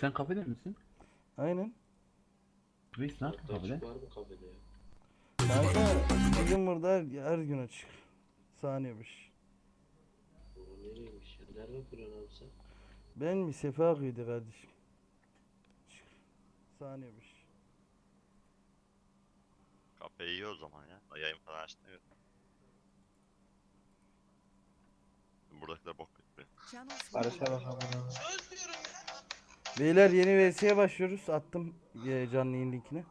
Sen kafede misin? Aynen. Reis ne yaptın kafede? var mı kafede ya? Kanka bizim burada her, her gün açık. Saniyemiş. Bu nereymiş ya? Nerede kuruyorsun abi sen? Ben mi sefa kıydı kardeşim. Çık. Saniyemiş. Kafe iyi o zaman ya. Yayın falan açtın evet. Buradakiler bok. Channel Barış'a switched. bak amına. Beyler yeni VS'ye başlıyoruz. Attım e, canlı yayın linkini.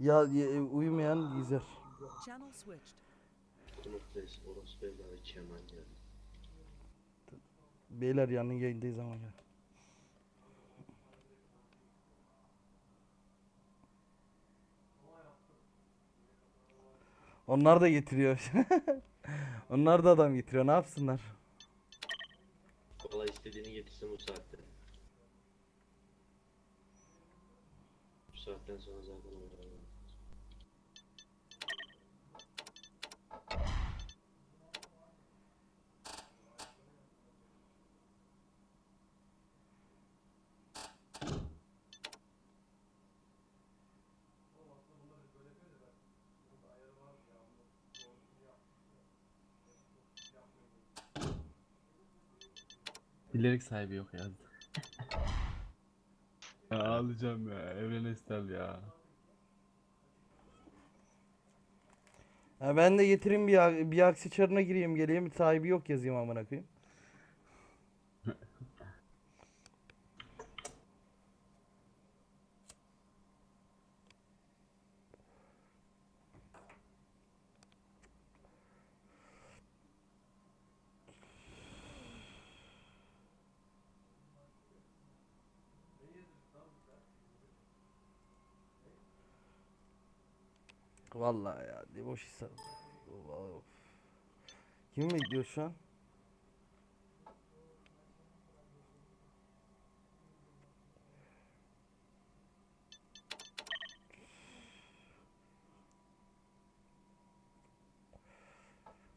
Ya e, uyumayan izler. Channel switched. Unutmayız. Orospu evladı Kemal ya. Beyler yanlı yayındayız ama ya. Onlar da getiriyor. Onlar da adam getiriyor. Ne yapsınlar? Kola istediğini getirsin bu saatte. Saatten sonra zaten uğramam. Dilerik sahibi yok yazdı. Ya ağlayacağım ya. Evren Estel ya. Ha ben de getireyim bir, bir aksi çarına gireyim geleyim sahibi yok yazayım amına koyayım. Vallahi ya ne boş insan. Of. Kim bekliyor şu an?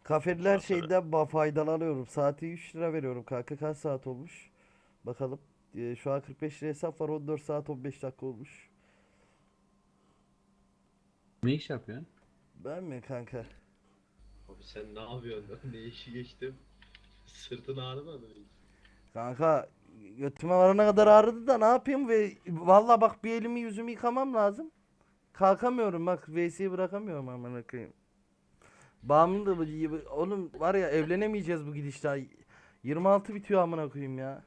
Kafediler şeyden faydalanıyorum. Saati 3 lira veriyorum kanka. Kaç saat olmuş? Bakalım. Ee, şu an 45 lira hesap var. 14 saat 15 dakika olmuş. Ne iş yapıyorsun? Ben mi kanka? Abi sen ne yapıyorsun? ne işi geçtim? Sırtın ağrımadı mı? Kanka götüme varana kadar ağrıdı da ne yapayım ve valla bak bir elimi yüzümü yıkamam lazım. Kalkamıyorum bak VC'yi bırakamıyorum amına koyayım. Bağımlı da bu- oğlum var ya evlenemeyeceğiz bu gidişle. 26 bitiyor amına koyayım ya.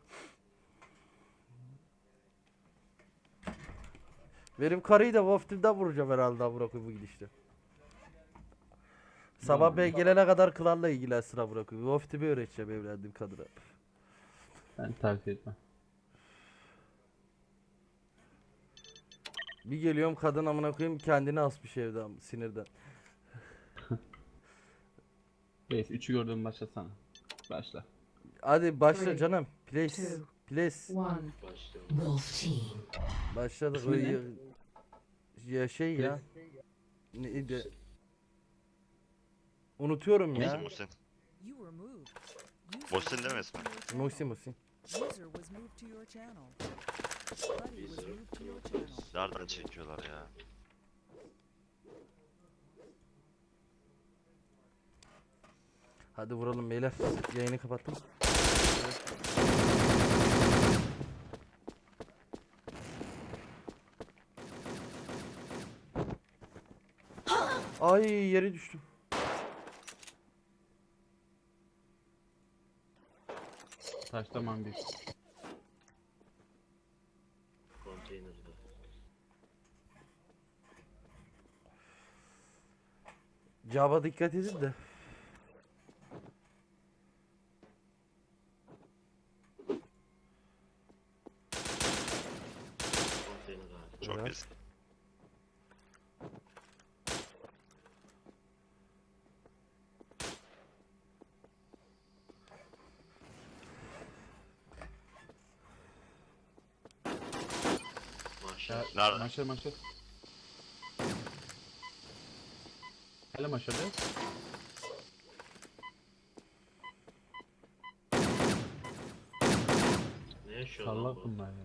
Benim karıyı da Wolf'da vuracağım herhalde amına bu gidişle. Sabah bey gelene kadar kılarla ilgilensin amına koyayım. Wolf'u öğreteceğim evlendiğim kadına. Ben tavsiye etmem. Bir geliyorum kadın amına koyayım kendini asmış evde am- sinirden. Reis 3'ü gördüm başlasana. Başla. Hadi başla Three, canım. Please. two, Please. One. Wolf Team. Başladık. Ne? Ya, ya şey ya. Neydi? Unutuyorum ya. Musin. You were moved. User Musin was değil mi moved ismi? to your channel. Musi Musi. User was moved to your channel. Buddy was User moved to your moved. channel. Nereden çekiyorlar ya? Hadi vuralım beyler. Yayını kapattım. Ay yere düştüm. Taşlaman bir. Konteynerde. Cava dikkat edin de. Konteyner abi. Çok Evet. eski. Maşallah. Nerede? Maşa maşa. Hele be. Ne yaşıyor lan Sallak bu? bunlar ya.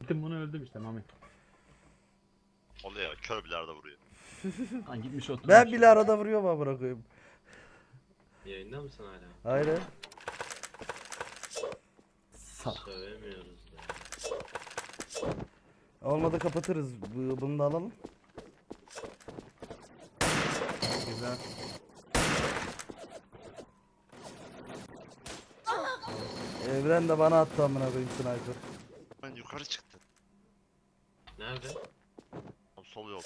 Gittim bunu öldüm işte Mami. Oluyor ya kör bile arada vuruyor. Lan gitmiş oturmuş. Ben bile arada vuruyorum amına koyayım. Yayında mısın hala? Aynen. Sağ. Sövemiyoruz ya. Olmadı kapatırız. Bu- Bunu da alalım. Güzel. Evren de bana attı amına koyayım sniper. Ben yukarı çıktı. Nerede? Tam sol yol.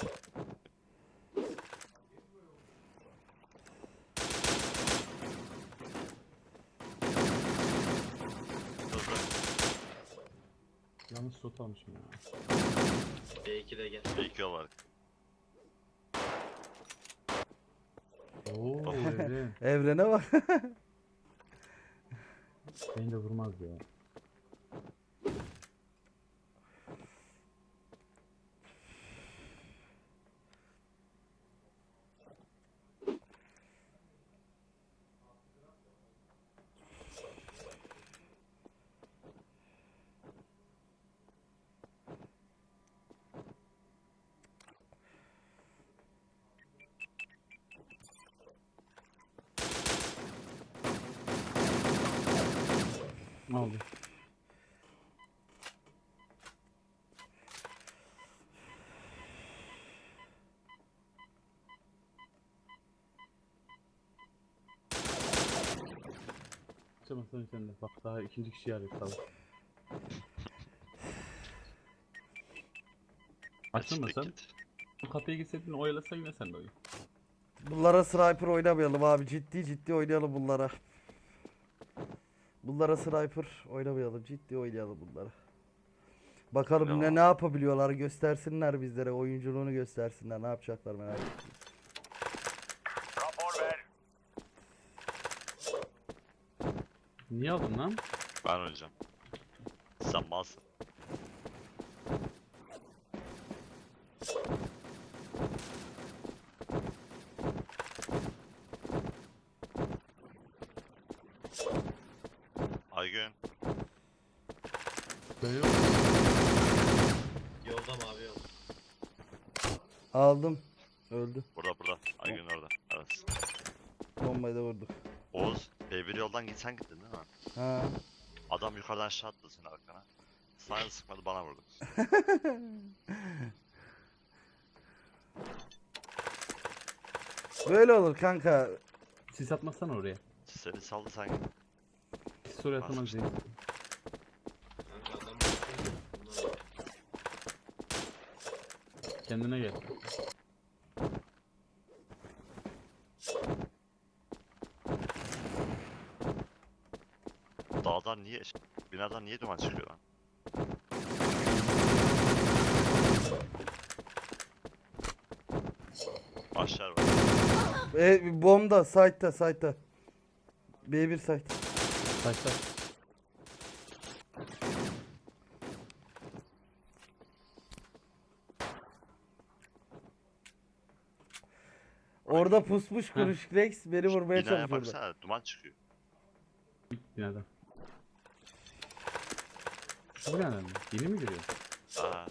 Hızlı. Yanlış slot almışım ya. B2 de gel. B2 yol var. Oo evren. Evrene bak. Beni de vurmaz ya. Ne oldu? Açamazsan sen de. Bak daha ikinci kişi arıyor ol. Açtın mı sen? Bu kapıya gitseydin oyalasa yine sen de oyun. Bunlara sniper oynamayalım abi. Ciddi ciddi oynayalım bunlara. Bunlara sniper oynamayalım. Ciddi oynayalım bunlara. Bakalım Ya. ne ne yapabiliyorlar göstersinler bizlere. Oyunculuğunu göstersinler. Ne yapacaklar merak ettim. Niye aldın lan? Ben öleceğim. Sen malsın. Aygün. Böyle yok. Yolda mı abi yol? Aldım. Öldü. Burada burada. Aygün orada. Evet. Bombayı da vurduk. Oğuz. B1 yoldan gitsen gittin değil mi? Ha. Adam yukarıdan aşağı attı seni arkana. Sana sıkmadı bana vurdu. Böyle olur kanka. Sis atmazsana oraya. Seni saldı sen git. Sis oraya atamaz değil. Kanka adam bakıyor. Bunlar Kendine gel. Dağdan niye, binadan niye duman çıkıyor lan? Aşağı var. E, bomba site'da site'da. B1 site. Taşlar. Orada pusmuş kuruş Rex beni vurmaya Binaya çalışıyordu. baksana duman çıkıyor. Binadan. Şu binadan mı? Yeni mi görüyorsun? Aa.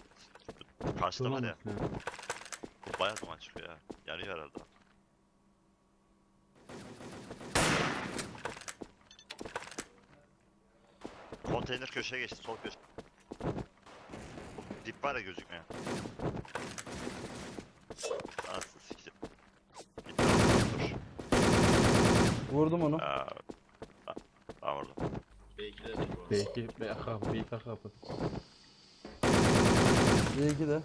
Karşıda var ya. Durmamışsın ha. Baya duman çıkıyor ya. Yanıyor herhalde. Konteyner köşeye geçti, sol köşe. Dip var ya gözükmüyor. Anasını sikeyim. Gitti oradan, dur. Vurdum onu. Aa, ben- orada. B2 de değil bu arada. Belki BK, BK kapı. B2 de.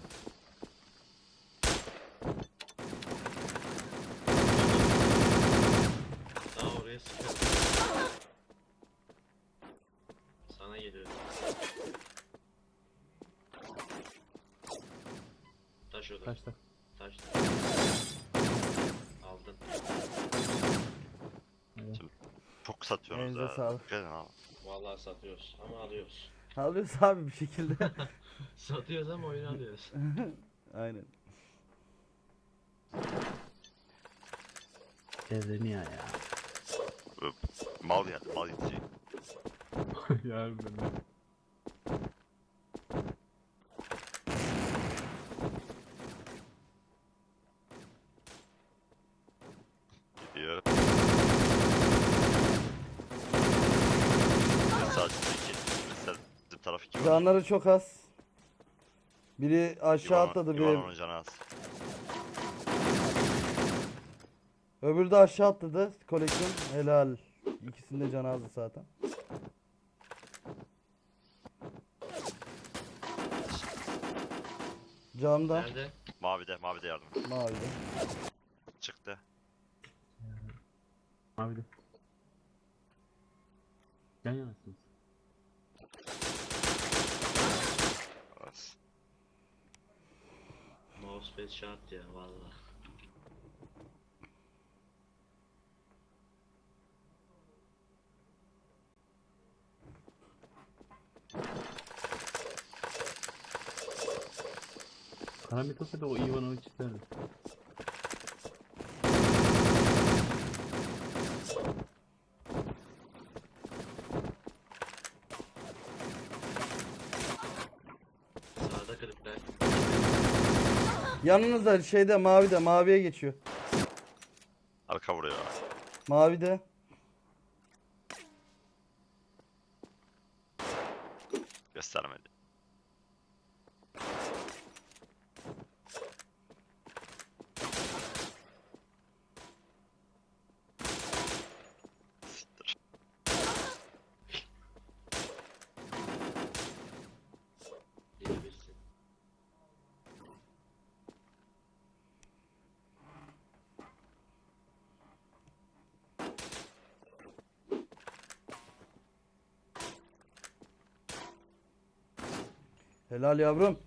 Daha oraya sıkıyor. Sana geliyor. Taş o da. Taşta. Taş. Aldın. Evet. Çok satıyorsunuz Elinize ya. sağlık. Gelin abi. Vallahi satıyoruz ama alıyoruz. Alıyoruz abi bir şekilde. Satıyoruz ama oyunu alıyoruz. Aynen. Evreni ya ya. Mal geldi, mal gidecek. ya harbiden de. İki var. Canları çok az. Biri aşağı İvan- atladı bir. canı az. Öbürü de aşağı atladı. Koleksiyon helal. İkisinde canı azdı zaten. Camda. Nerede? Mavide, mavide yardım. Mavide. Çıktı. Abi de. Yan yanasınız. Az. Mousepad şart ya valla. Karanlık olsaydı o Ivanov'u çizerdi. Yanınızda şeyde mavide maviye geçiyor. Arka vuruyor. Mavide. Göstermedi. Siktir. İyi birsin. Helal yavrum.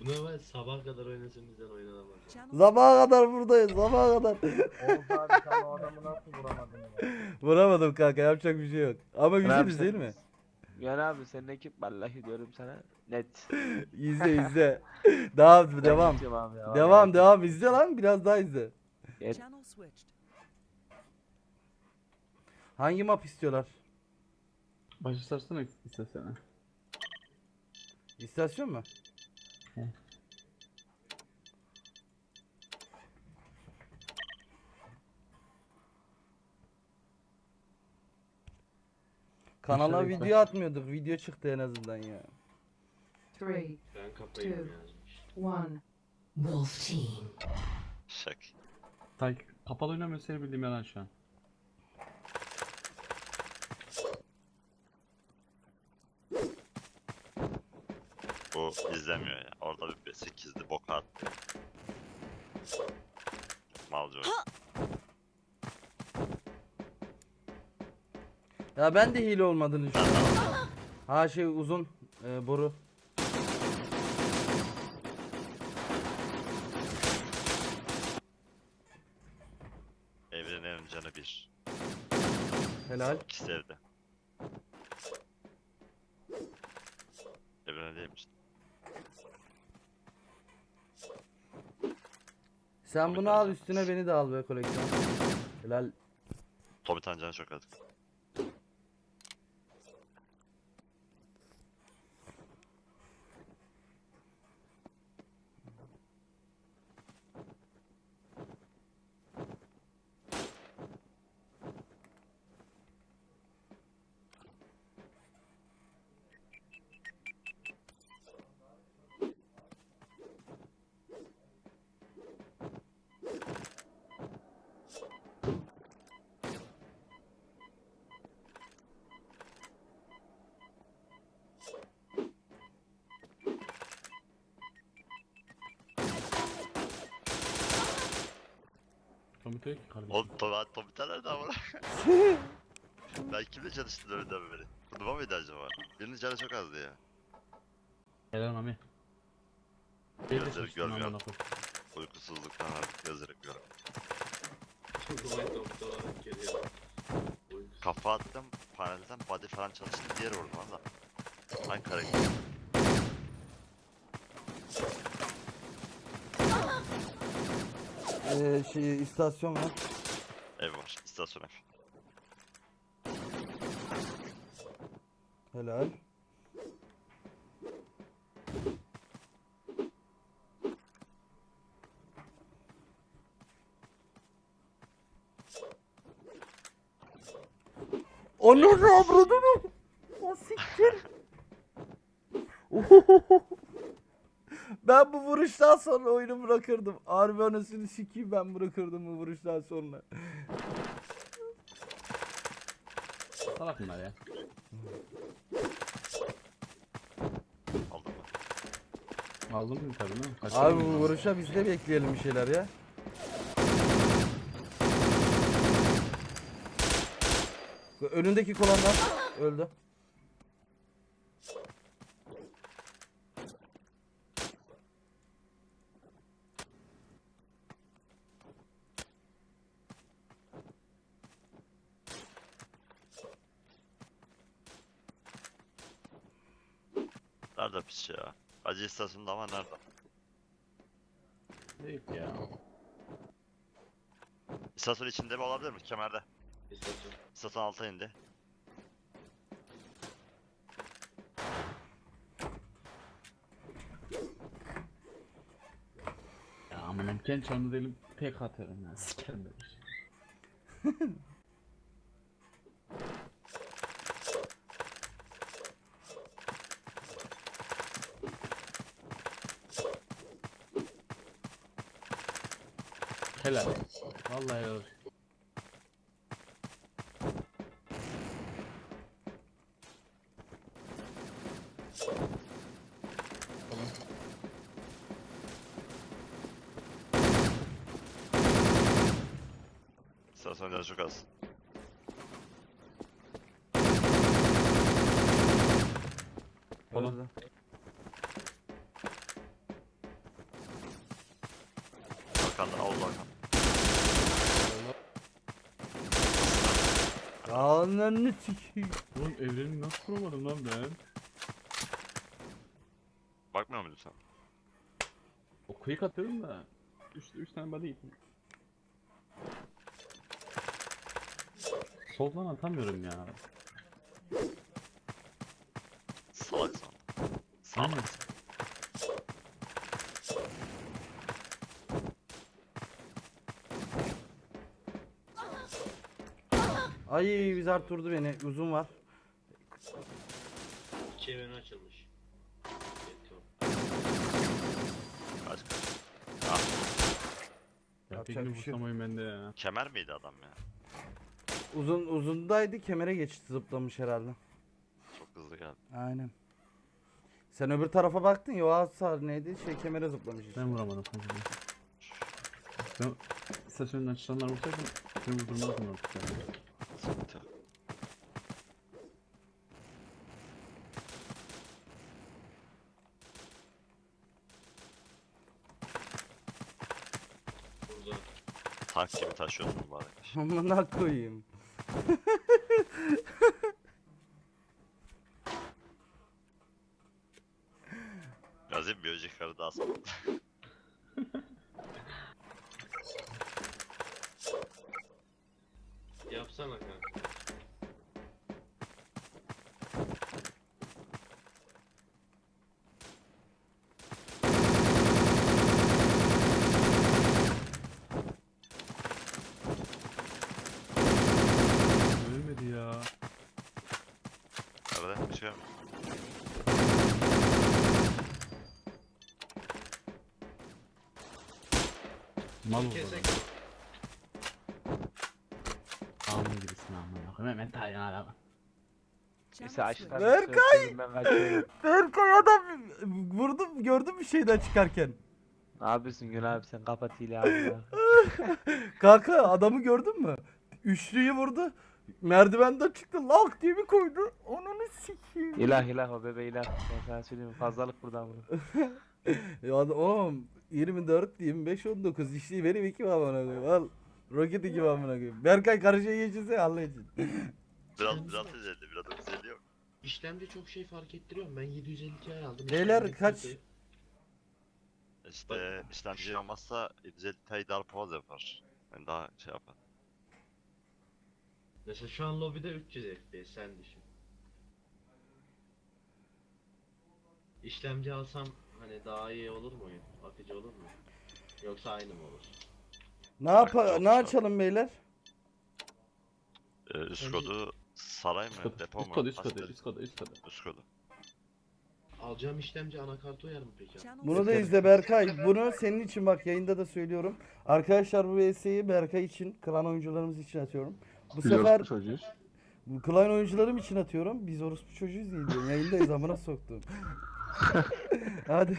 Buna ben sabah kadar oynasın bizden oynanamaz. Sabaha kadar buradayız. Sabaha kadar. Oğuz abi sen o adamı nasıl vuramadın ya? Vuramadım kanka yapacak bir şey yok. Ama güzeliz değil mi? Yani abi senin ekip vallahi diyorum sana net. İzle izle. devam devam. Abi ya, Devam vallahi. devam izle lan biraz daha izle. Evet. Hangi map istiyorlar? Başı sarsana istasyona. İstasyon mu? He. Kanala Aşağıda video atmıyorduk. Video çıktı en azından ya. Three, Ben kafayı Two. yazmış. one. Wolf team. Şak. Tay kapalı oynamıyor seni bildiğim yalan şu an. Bu izlemiyor ya. Orada bir 8'li bok attı. Malcı oyun. Ya ben de hile olmadığını düşünüyorum. Ha şey uzun e, boru. Evrenin en canı bir. Helal. İkisi de evde. Evrene değilmiş. Sen bunu al üstüne beni de al be koleksiyon. Helal. Tobi Tancan'ı çok az. Tommy diyor ki kardeşim. Oğlum Tobi, Tobi Tan nerede ama? ben kimle çalıştım önden beri? Kurduba mıydı acaba? Birinin canı çok azdı ya. Helal Mami. Gözleri çalıştın görmüyor. amına koyayım. Uykusuzluktan artık gözleri. Uykusuz. Kafa attım, panelden body falan çalıştı, diğer vurdum valla. Hangi karakter? Ee, şey istasyon var. Ev var, istasyon ev. Helal. Onun avradını. O siktir. ben bu vuruştan sonra oyunu bırakırdım. Harbi anasını sikeyim ben bırakırdım bu vuruştan sonra. Salak bunlar ya. Aldın mı? Aldın mı tabii değil mi? Kaç Abi bu vuruşa biz de bekleyelim bir şeyler ya. Önündeki kolonlar öldü. Nerede pis ya? Acı istasyonunda ama nerede? Değil ya. İstasyon içinde mi olabilir mi? Kemerde. İstasyon. İstasyon alta indi. Ya aman kendi çağımda değilim tek atarım ya. Sikerim böyle şey. Helal. Vallahi helal. olsun. İstasyon canı çok az. Oğlum. Öldü. Arkanda Avuz Hakan. Ananı sikeyim. Oğlum evreni nasıl kuramadım lan ben? Bakmıyor muydun sen? O quick atıyorum da 3 3 tane body yedim. Soldan atamıyorum ya. Salak sen. Salak. Ay Wizard durdu beni. Uzun var. İki evren açılmış. Kaç kaç. Ya Yapacak pek bir şey yok. vursamayım ben de ya. Kemer miydi adam ya? Uzun uzundaydı kemere geçti zıplamış herhalde. Çok hızlı geldi. Aynen. Sen öbür tarafa baktın ya o hasar neydi? Şey kemere zıplamış işte. Ben vuramadım kanka. Ben istasyondan çıkanlar vursaydım seni vurdurmazdım artık yani. Sıkıntı yok. Burada. Tank gibi taşıyorsun bu arkadaş. Amına koyayım. Yazayım bir önceki karı daha sonra. Yapsana kanka. Ölmedi ya. Yok. Mal oldu. Kesek. Gibisin amına koyayım. Hemen tayin ala. Neyse açtan Berkay! ben. Berkay adam vurdum gördün mü şeyden çıkarken. Ne yapıyorsun Gün abi sen kapat hile abi ya. Kanka adamı gördün mü? Üçlüyü vurdu. Merdivenden çıktı lak diye bir koydu. Ananı sikeyim. İlah ilah o bebe ilah. Ben sana söyleyeyim fazlalık buradan bunu. Ya oğlum 24 25 19 işte benim iki amına koyayım. Al. Roket iki amına koyayım. Berkay karışıya geçirse Allah için. Biraz biraz 150, biraz 950 yok. İşlemde çok şey fark ettiriyorum. Ben 750 Ti aldım. Beyler, İşlemde kaç- kötü. İşte işlemci olmazsa 750 tay daha fazla yapar. Yani daha şey yapar. Mesela şu an lobide 300 FPS sen düşün. İşlemci alsam hani daha iyi olur mu oyun? Akıcı olur mu? Yoksa aynı mı olur? Ne yap çok ne sağ ol. açalım beyler? Ee, üst Önce- kodu Saray mı? Üst Depo üst mu? koda, üst Hastane- üst koda, üst koda. Üst koda. Alacağım işlemci anakart uyar mı peki? Bunu da izle Berkay. Bunu senin için bak yayında da söylüyorum. Arkadaşlar bu VS'yi Berkay için, klan oyuncularımız için atıyorum. Bu sefer çocuğuz. bu klan oyuncularım için atıyorum. Biz orospu çocuğuyuz diye diyorum. Yayındayız amına soktum. hadi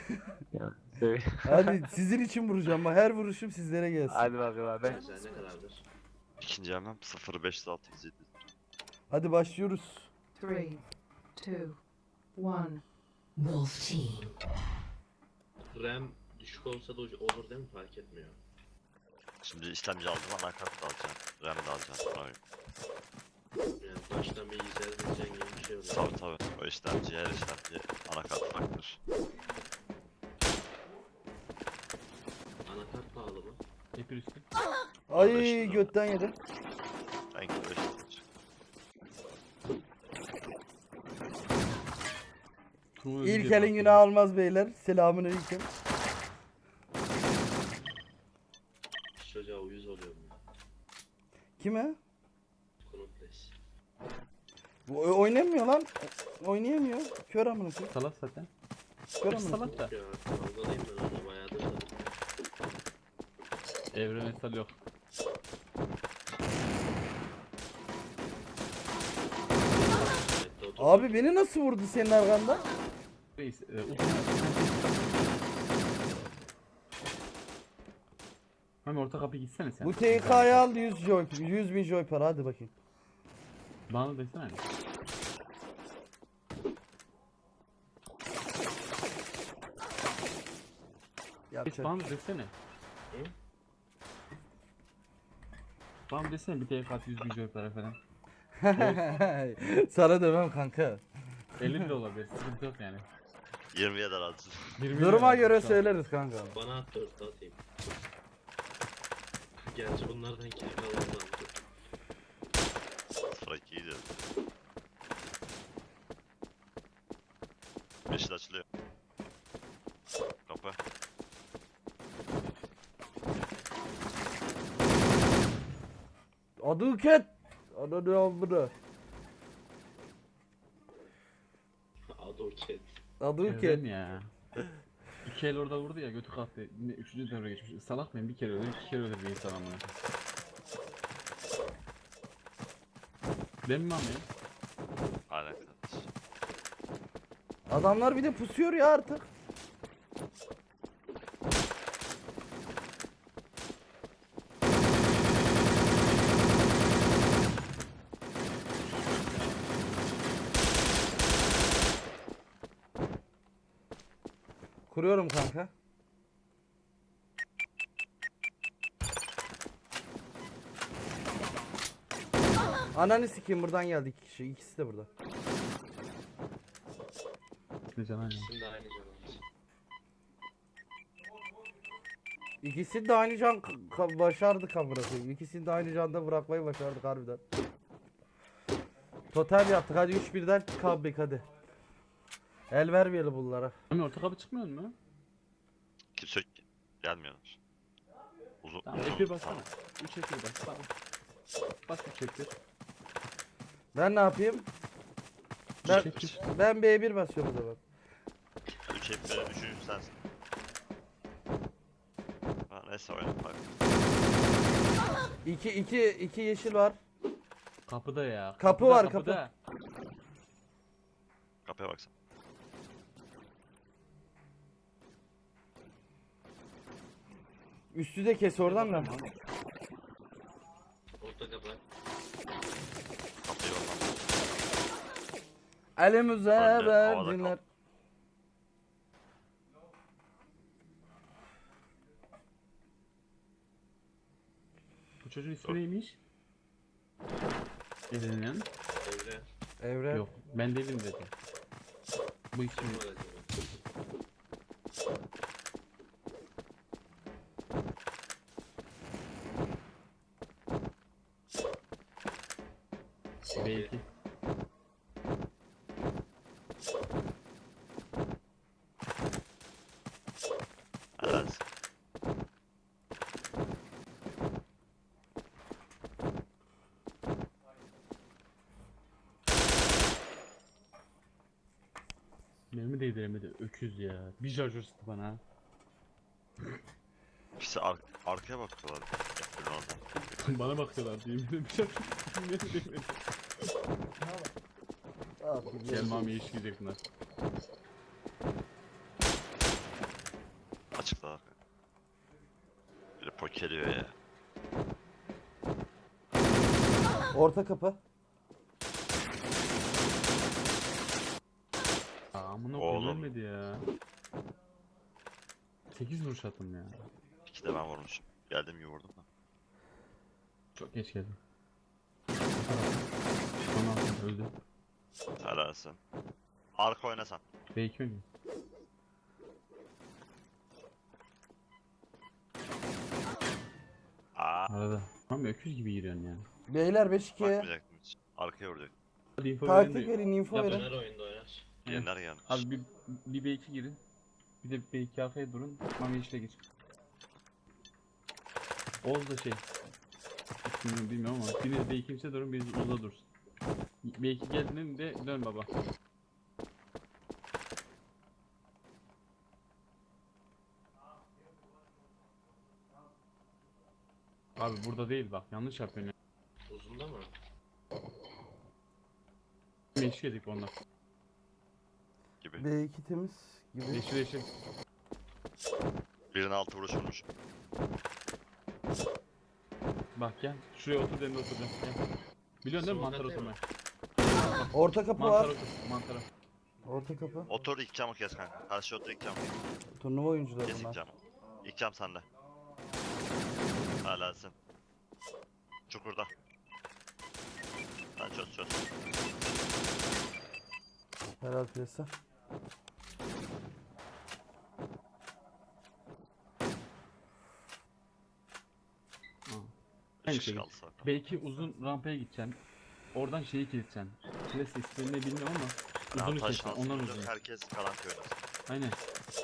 hadi sizin için vuracağım. Bak her vuruşum sizlere gelsin. Hadi bakalım abi. Mesela ne kadardır? İkinci hemen 05607. Hadi başlıyoruz. Three, two, one. Wolf team. RAM düşük olsa da olur değil mi? Fark etmiyor. Şimdi işlemci aldım anakart da alacağım. RAM de alacağım. Yani baştan bir izleyeceksin gibi bir şey oluyor. Tabii tabii. O işlemci her işlemci anakart farklıdır. Anakart pahalı mı? Hep üstü. Ay götten yedim. En kötü işlemci. Turnuva İlk ödülü elin yapar. günah almaz beyler. Selamünaleyküm. Şu Çocuğa uyuz oluyorum ya. Kime? Konutles. Bu o- oynamıyor lan. Oynayamıyor. Kör amına koyayım. Salak zaten. Kör amına koyayım. salak da. Ya kavgadayım ben onunla bayağıdır da. Evrensel yok. Otur. Abi beni nasıl vurdu senin arkanda? Reis, e, uzun. Hem orta kapı gitsene sen. Bu TK'yı al 100 joy, 100 bin joy para hadi bakayım. Bana desene. Hiç Yapacak. bana desene. Bana desene bir TK at 100 bin joy para falan. Sana demem kanka. 50 bile olabilir. Sıkıntı yok yani. 20'ye de razı. 20 Duruma göre söyleriz kanka. Bana at dört atayım. Gerçi bunlardan kim kalmadı. 02 gidiyor. Yeşil açılıyor. Kapı. Adı Uket. Adı ne amına? Adı Uket. Adı Uket. ya. İki el orada vurdu ya götü kalktı. Yine üçüncü devre geçmiş. Salak mıyım? Bir kere öldüm, iki kere öldür bir insan amına. Ben mi amıyım? Aynen. Adamlar bir de pusuyor ya artık. Kuruyorum kanka. Ananı sikeyim buradan geldi iki kişi. İkisi de burada. Ne can aynı. Şimdi aynı canımız. İkisi de aynı can ka- başardık amına koyayım. İkisini de aynı canda bırakmayı başardık harbiden. Total yaptık hadi 3 birden comeback hadi. El vermeyelim bunlara. Ama orta kapı çıkmıyor mu? Kimse. Gelmiyorlar. Uzun. Tamam uzun- F1 bassana. 3 F1 bas. Tamam. Bas 3 F1. Ben ne yapayım? Ben, Üç F1. ben B1 basıyorum o zaman. 3 hep böyle üçüncü sensin. Ha, neyse oyna bak. 2 2 2 yeşil var. Kapıda ya. Kapı Kapıda, var, kapıda. Kapıya baksana. Üstü de kes oradan da. Orta. Kapıyı oradan. Elimize Önde, havada verdiler. kal. Bu çocuğun ismi neymiş? Elinin. Evre. Evren. Yok. Ben değilim dedi. Bu ismi. Kim var acaba? B2. Evet. Değdiremedi. Öküz ya. Bir şarjör sıktı bana. İşte ar arkaya bakıyorlar. F1'in orada. bana bakıyorlar diye. Bir değmedi. Gel mamiye iş gidecek bunlar. Açıkta bak. Biri pokeriyor ya. Orta kapı. Amına Oğlum. ya. 8 vuruş attım ya. İki de ben vurmuşum. Geldim gibi vurdum da. Çok geç geldim. Bana öldü. Helalsin. Arka oynasan. B2 mi? Aa. Arada. Ama öküz gibi giriyorsun yani. Beyler 5-2. Bakmayacaktım hiç. Arkaya vuracak. Hadi info Taktik verin de- verin, info Yapın. verin. Döner oyunda oynar. Yener gelmiş. Abi bir, bir B2 girin. Bir de B2 arkaya durun. Mami işle geç. Oğuz da şey. İsmini bilmiyorum ama biriniz B2 kimse durun biriniz Oğuz'a dursun. B2 geldiğinde dön baba. Abi burada değil bak yanlış yapıyorsun ya. Uzunda mı? Eşlik edik onlar. Gibi. B2 temiz gibi. Yeşil yeşil. Birine altı vuruş vurmuş. Bak gel. Şuraya otur demin otur gel. Biliyorsun değil mi mantar oturmayı? Orta kapı Mantar var. otur. Mantara. Orta kapı. Otur ilk camı kes kanka. Karşı otur ilk camı. Turnuva oyuncuları Kes ilk bunlar. camı. İlk cam sende. Helalsin. Çukurda. Sen çöz çöz. Helal presi. Şey. kaldı zaten. Belki uzun rampaya gideceksin. Oradan şeyi kiliteceksin. Kles ismini bilmiyorum ama uzunu Rampaj Ondan uzun. Herkes karantina oynasın. Aynen.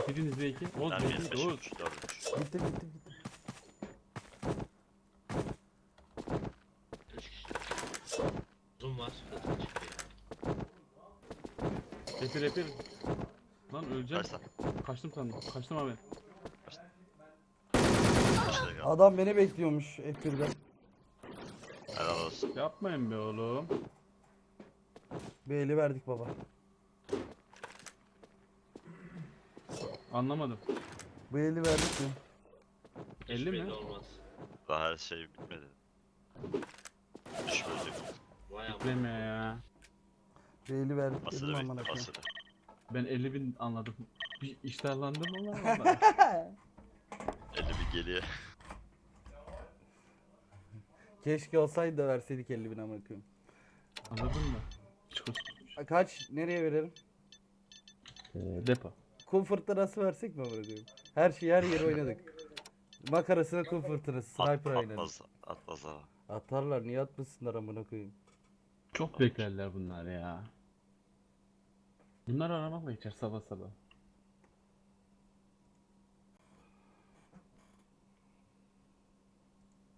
Biriniz belki. Oğuz belki 25 Oğuz. olmuş, 4'ümüş. Gitti gitti gitti. Üç kişi. Uzun var. Zaten çıkıyor. Repir repir. Lan öleceğim. Kaç lan? Kaçtım sandım. Kaçtım abi. Adam beni bekliyormuş F1'de. Helal olsun. Yapmayın be oğlum. Beyli verdik baba. Anlamadım. Beyli verdik mi? 50 Hiç belli mi? olmaz. Daha her şey bitmedi. Düşmeyecek. Vay ama. Ya. Beyli verdik dedim Basılı amına bekle koyayım. basılı. Ben 50 bin anladım. Bir iştahlandım ama vallahi. 50 bir geliyor. Keşke olsaydı da verseydik 50 bin amına koyayım. Anladın mı? Çıkış. Kaç? Nereye verelim? Ee, depo. Kum fırtınası versek mi amına koyayım? Her şeyi her yere oynadık. Makarasına kum fırtınası. At, Sniper oynadık. atmaz. Atmaz ha. Atarlar niye atmasınlar amına koyayım. Çok beklerler bunlar ya. Bunlar aramakla geçer sabah sabah.